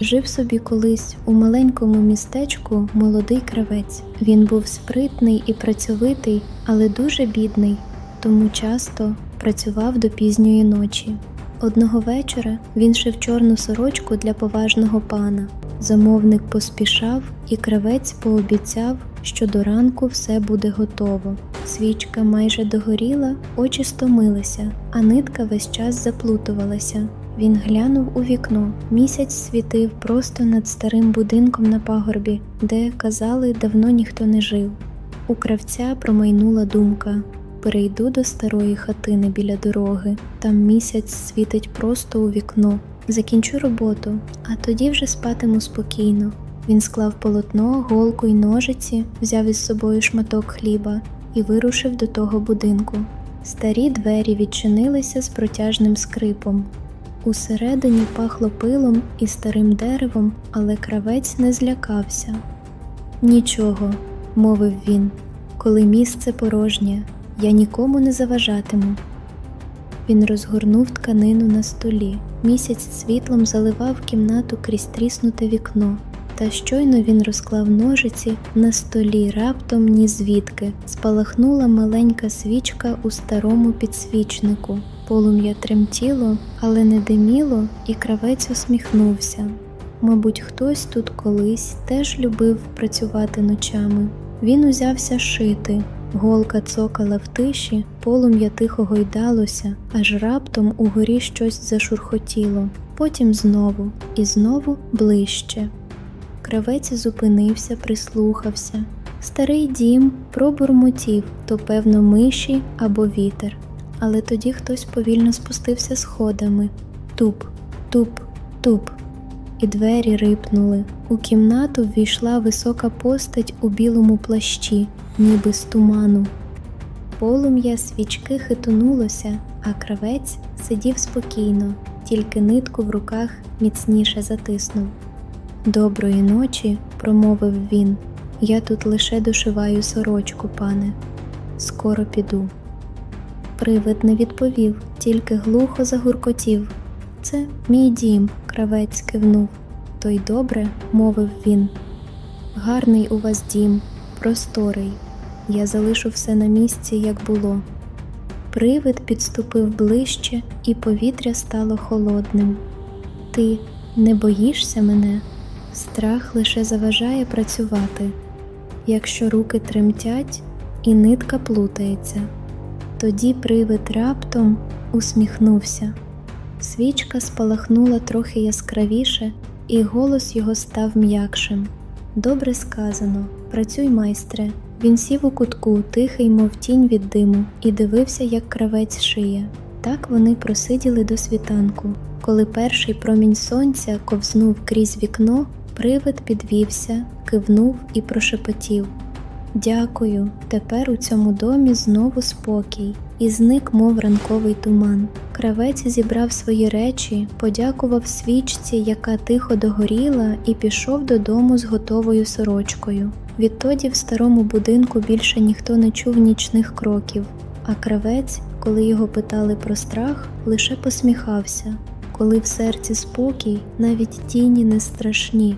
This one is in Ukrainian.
Жив собі колись у маленькому містечку молодий кравець. Він був спритний і працьовитий, але дуже бідний, тому часто працював до пізньої ночі. Одного вечора він шив чорну сорочку для поважного пана. Замовник поспішав, і кравець пообіцяв, що до ранку все буде готово. Свічка майже догоріла, очі стомилися, а нитка весь час заплутувалася. Він глянув у вікно. Місяць світив просто над старим будинком на пагорбі, де, казали, давно ніхто не жив. У кравця промайнула думка перейду до старої хатини біля дороги. Там місяць світить просто у вікно. Закінчу роботу, а тоді вже спатиму спокійно. Він склав полотно, голку й ножиці, взяв із собою шматок хліба і вирушив до того будинку. Старі двері відчинилися з протяжним скрипом. Усередині пахло пилом і старим деревом, але кравець не злякався. Нічого, мовив він, коли місце порожнє, я нікому не заважатиму. Він розгорнув тканину на столі. Місяць світлом заливав кімнату крізь тріснуте вікно. Та щойно він розклав ножиці на столі раптом ні звідки спалахнула маленька свічка у старому підсвічнику. Полум'я тремтіло, але не диміло, і кравець усміхнувся. Мабуть, хтось тут колись теж любив працювати ночами. Він узявся шити, голка цокала в тиші, полум'я тихо гойдалося, аж раптом угорі щось зашурхотіло, потім знову і знову ближче. Кравець зупинився, прислухався. Старий дім пробурмотів то певно миші або вітер. Але тоді хтось повільно спустився сходами. Туп, туп, туп. І двері рипнули. У кімнату ввійшла висока постать у білому плащі, ніби з туману. Полум'я свічки хитонулося, а кравець сидів спокійно, тільки нитку в руках міцніше затиснув. Доброї ночі, промовив він. Я тут лише дошиваю сорочку, пане. Скоро піду. Привид не відповів, тільки глухо загуркотів. Це мій дім, кравець кивнув. То й добре, мовив він. Гарний у вас дім, просторий. Я залишу все на місці, як було. Привид підступив ближче, і повітря стало холодним. Ти не боїшся мене? Страх лише заважає працювати. Якщо руки тремтять і нитка плутається. Тоді привид раптом усміхнувся. Свічка спалахнула трохи яскравіше, і голос його став м'якшим. Добре сказано, працюй, майстре. Він сів у кутку, тихий, мов тінь від диму, і дивився, як кравець шиє. Так вони просиділи до світанку. Коли перший промінь сонця ковзнув крізь вікно, привид підвівся, кивнув і прошепотів. Дякую, тепер у цьому домі знову спокій, і зник, мов ранковий туман. Кравець зібрав свої речі, подякував свічці, яка тихо догоріла, і пішов додому з готовою сорочкою. Відтоді в старому будинку більше ніхто не чув нічних кроків, а кравець, коли його питали про страх, лише посміхався. Коли в серці спокій, навіть тіні не страшні.